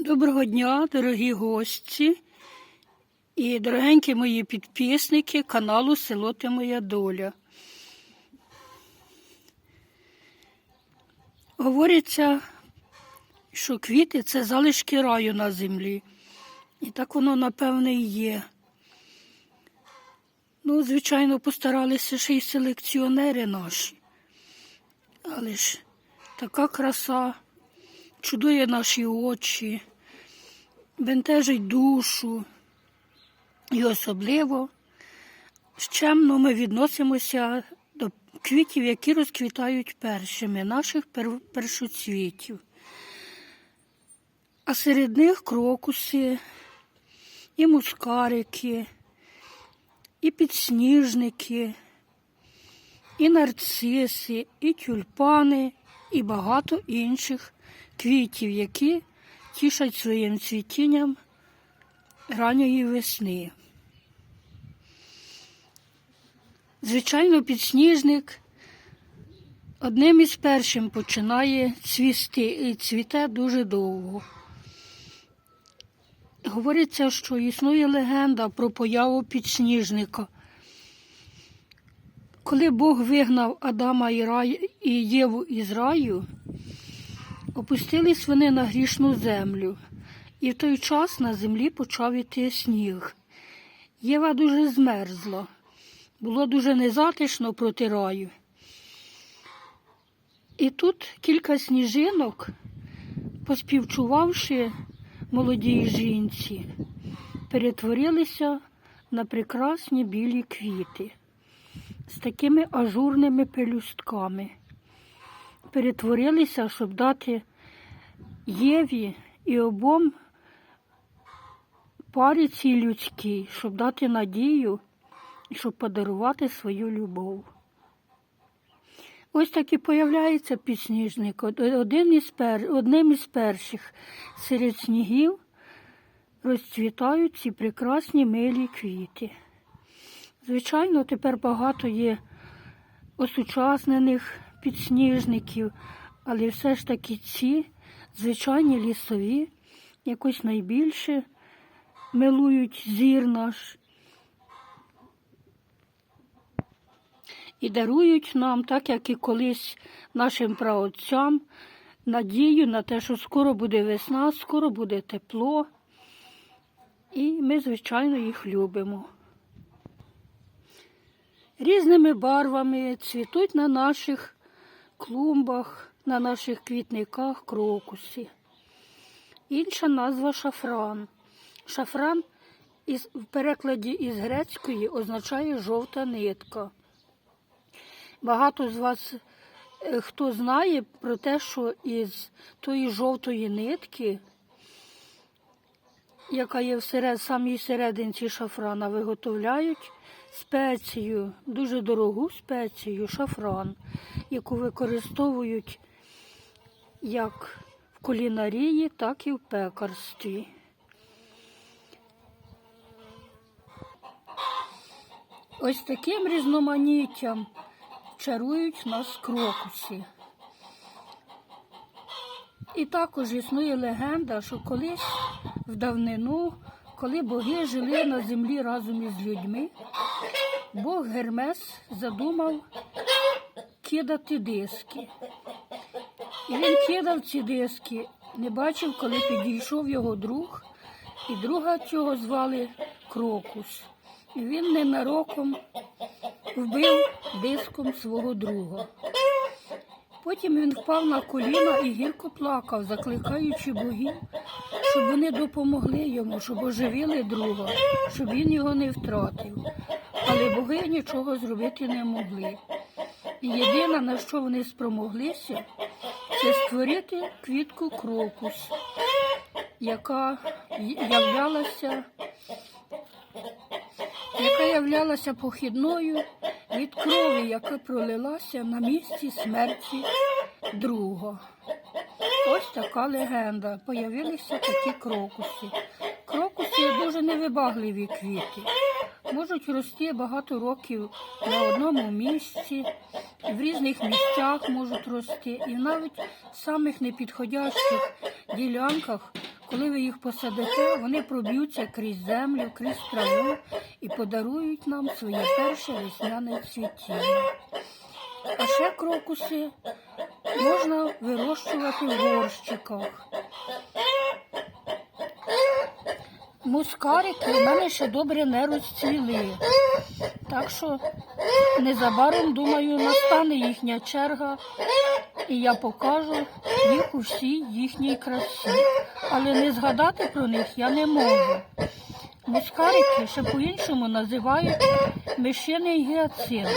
Доброго дня, дорогі гості і дорогенькі мої підписники каналу Село Ти Моя Доля. Говориться, що квіти це залишки раю на землі. І так воно, напевне, і є. Ну, звичайно, постаралися ще й селекціонери наші. Але ж така краса чудує наші очі, бентежить душу. І особливо щемно ми відносимося до квітів, які розквітають першими, наших пер- першоцвітів. А серед них крокуси, і мускарики, і підсніжники, і нарциси, і тюльпани, і багато інших квітів, які тішать своїм цвітінням ранньої весни. Звичайно, підсніжник одним із першим починає цвісти і цвіте дуже довго. Говориться, що існує легенда про появу підсніжника. Коли Бог вигнав Адама і, Єву із раю, опустились вони на грішну землю, і в той час на землі почав іти сніг. Єва дуже змерзла, було дуже незатишно проти раю. І тут кілька сніжинок, поспівчувавши молодій жінці, перетворилися на прекрасні білі квіти з такими ажурними пелюстками. Перетворилися, щоб дати Єві і обом парі цій людській, щоб дати надію і щоб подарувати свою любов. Ось так і появляється підсніжник, один із пер... одним із перших серед снігів розцвітають ці прекрасні милі квіти. Звичайно, тепер багато є осучаснених підсніжників, але все ж таки ці звичайні лісові якось найбільше милують зір наш. І дарують нам, так як і колись нашим праотцям, надію на те, що скоро буде весна, скоро буде тепло, і ми, звичайно, їх любимо. Різними барвами цвітуть на наших клумбах, на наших квітниках крокуси. Інша назва шафран. Шафран із, в перекладі із грецької означає жовта нитка. Багато з вас е, хто знає про те, що із тої жовтої нитки, яка є в серед, самій серединці шафрана, виготовляють спецію, дуже дорогу спецію, шафран, яку використовують як в кулінарії, так і в пекарстві. Ось таким різноманіттям чарують нас крокуси. І також існує легенда, що колись в давнину, коли боги жили на землі разом із людьми, Бог Гермес задумав кидати диски. Він кидав ці диски, не бачив, коли підійшов його друг, і друга цього звали Крокус. І він ненароком вбив диском свого друга. Потім він впав на коліна і гірко плакав, закликаючи богів, щоб вони допомогли йому, щоб оживили друга, щоб він його не втратив. Але боги нічого зробити не могли. І єдине, на що вони спромоглися, це створити квітку крокус, яка являлася яка являлася похідною від крові, яка пролилася на місці смерті друга. Ось така легенда. Появилися такі крокуси. Крокуси дуже невибагливі квіти. Можуть рости багато років на одному місці, в різних місцях можуть рости, і навіть в самих непідходящих ділянках Коли ви їх посадите, вони проб'ються крізь землю, крізь траву і подарують нам своє перше весняне цвітіння. А ще крокуси можна вирощувати в горщиках. Мускарики в мене ще добре не розцвіли. Так що незабаром, думаю, настане їхня черга, і я покажу їх у всій їхній красі. Але не згадати про них я не можу. Мускарики ще по-іншому називають мишиний гіацинт,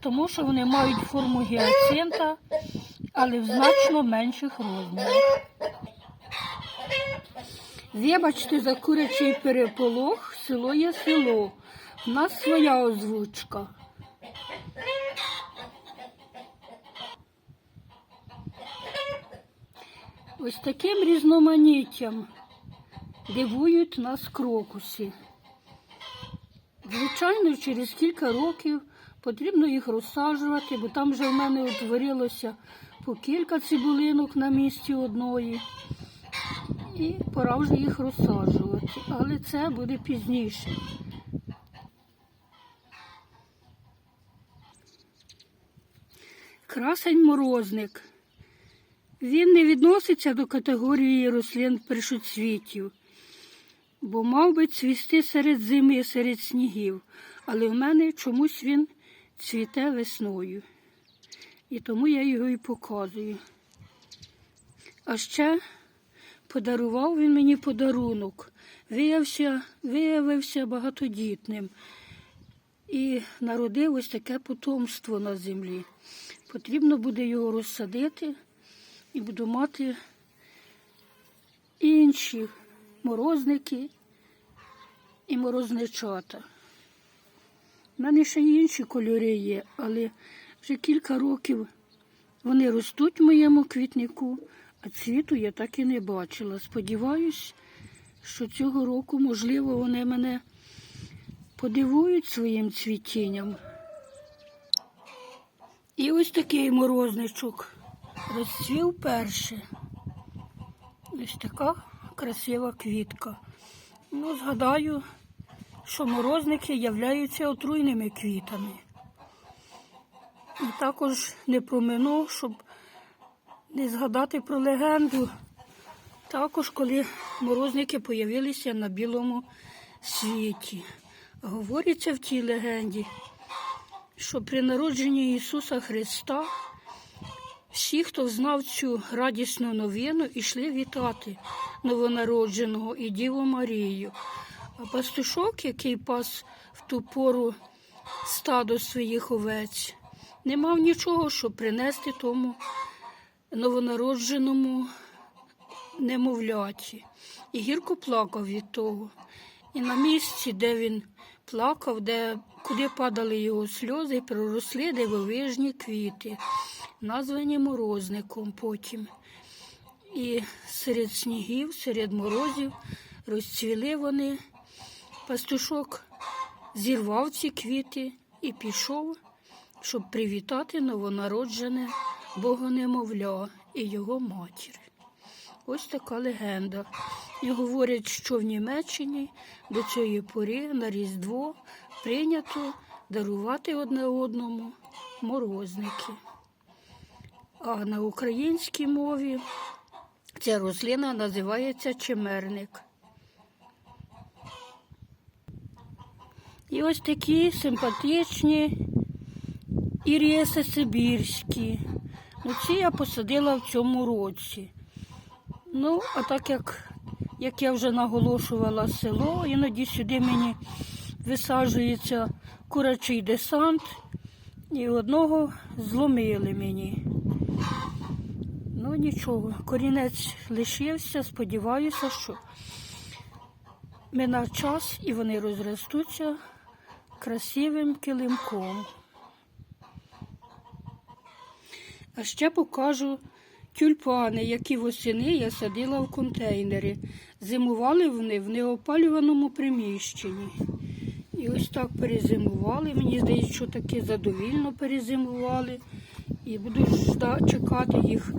тому що вони мають форму гіацинта, але в значно менших розмірах. Вибачте за курячий переполох, село є село. У нас своя озвучка. Ось таким різноманіттям дивують нас крокуси. Звичайно, через кілька років потрібно їх розсаджувати, бо там вже в мене утворилося по кілька цибулинок на місці одної. І пора вже їх розсаджувати, але це буде пізніше. Красень морозник. Він не відноситься до категорії рослин першоцвітів, бо мав би цвісти серед зими, і серед снігів, але в мене чомусь він цвіте весною. І тому я його і показую. А ще подарував він мені подарунок, виявився, виявився багатодітним і народив ось таке потомство на землі. Потрібно буде його розсадити і буду мати інші морозники і морозничата. У мене ще й інші кольори є, але вже кілька років вони ростуть в моєму квітнику, а цвіту я так і не бачила. Сподіваюсь, що цього року, можливо, вони мене подивують своїм цвітінням. І ось такий морозничок розцвів перше. Ось така красива квітка. Ну, згадаю, що морозники являються отруйними квітами. І також не промину, щоб не згадати про легенду. Також, коли морозники появилися на білому світі. Говориться в тій легенді, що при народженні Ісуса Христа всі, хто знав цю радісну новину, йшли вітати новонародженого і Діву Марію. А пастушок, який пас в ту пору стадо своїх овець, не мав нічого, щоб принести тому новонародженому немовляті. І гірко плакав від того. І на місці, де він плакав, де, куди падали його сльози, проросли дивовижні квіти, названі морозником потім. І серед снігів, серед морозів розцвіли вони. Пастушок зірвав ці квіти і пішов, щоб привітати новонароджене богонемовля і його матір. Ось така легенда. І говорять, що в Німеччині до цієї пори на Різдво прийнято дарувати одне одному морозники. А на українській мові ця рослина називається чимерник. І ось такі симпатичні іріси сибірські. Ну, ці я посадила в цьому році. Ну, а так як, як я вже наголошувала село, іноді сюди мені висаджується курячий десант, і одного зломили мені. Ну нічого, корінець лишився, сподіваюся, що минав час і вони розростуться красивим килимком. А ще покажу тюльпани, які восени я садила в контейнери. Зимували вони в неопалюваному приміщенні. І ось так перезимували. Мені здається, що таки задовільно перезимували. І буду чекати їх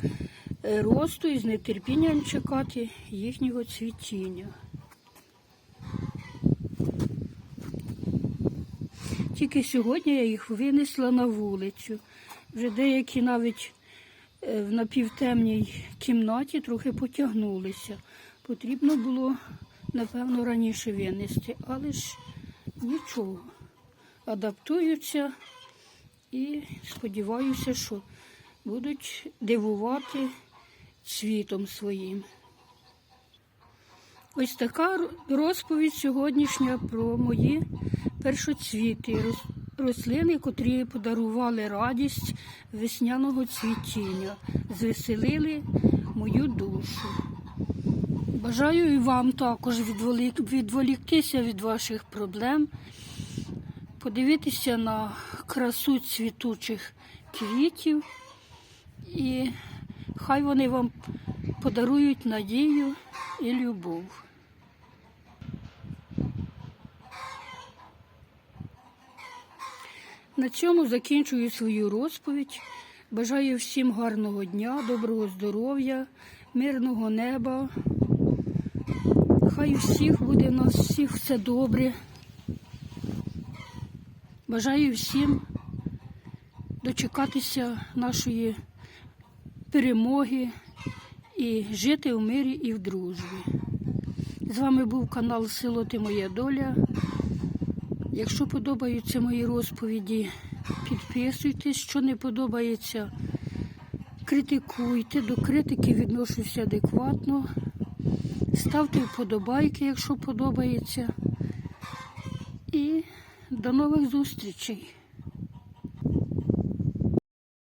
е, росту і з нетерпінням чекати їхнього цвітіння. Тільки сьогодні я їх винесла на вулицю. Вже деякі навіть е, в напівтемній кімнаті трохи потягнулися. Потрібно було, напевно, раніше винести, але ж нічого. Адаптуються і сподіваюся, що будуть дивувати світом своїм. Ось така розповідь сьогоднішня про мої першоцвіти, рослини, котрі подарували радість весняного цвітіння, звеселили мою душу. Бажаю і вам також відволік- відволіктися від ваших проблем, подивитися на красу цвітучих квітів, і хай вони вам подарують надію і любов. На цьому закінчую свою розповідь. Бажаю всім гарного дня, доброго здоров'я, мирного неба. Хай у всіх буде у нас всіх все добре. Бажаю всім дочекатися нашої перемоги і жити в мирі і в дружбі. З вами був канал Село Ти Моя Доля. Якщо подобаються мої розповіді, підписуйтесь, що не подобається, критикуйте, до критики відношуся адекватно. Ставте вподобайки, якщо подобається. І до нових зустрічей.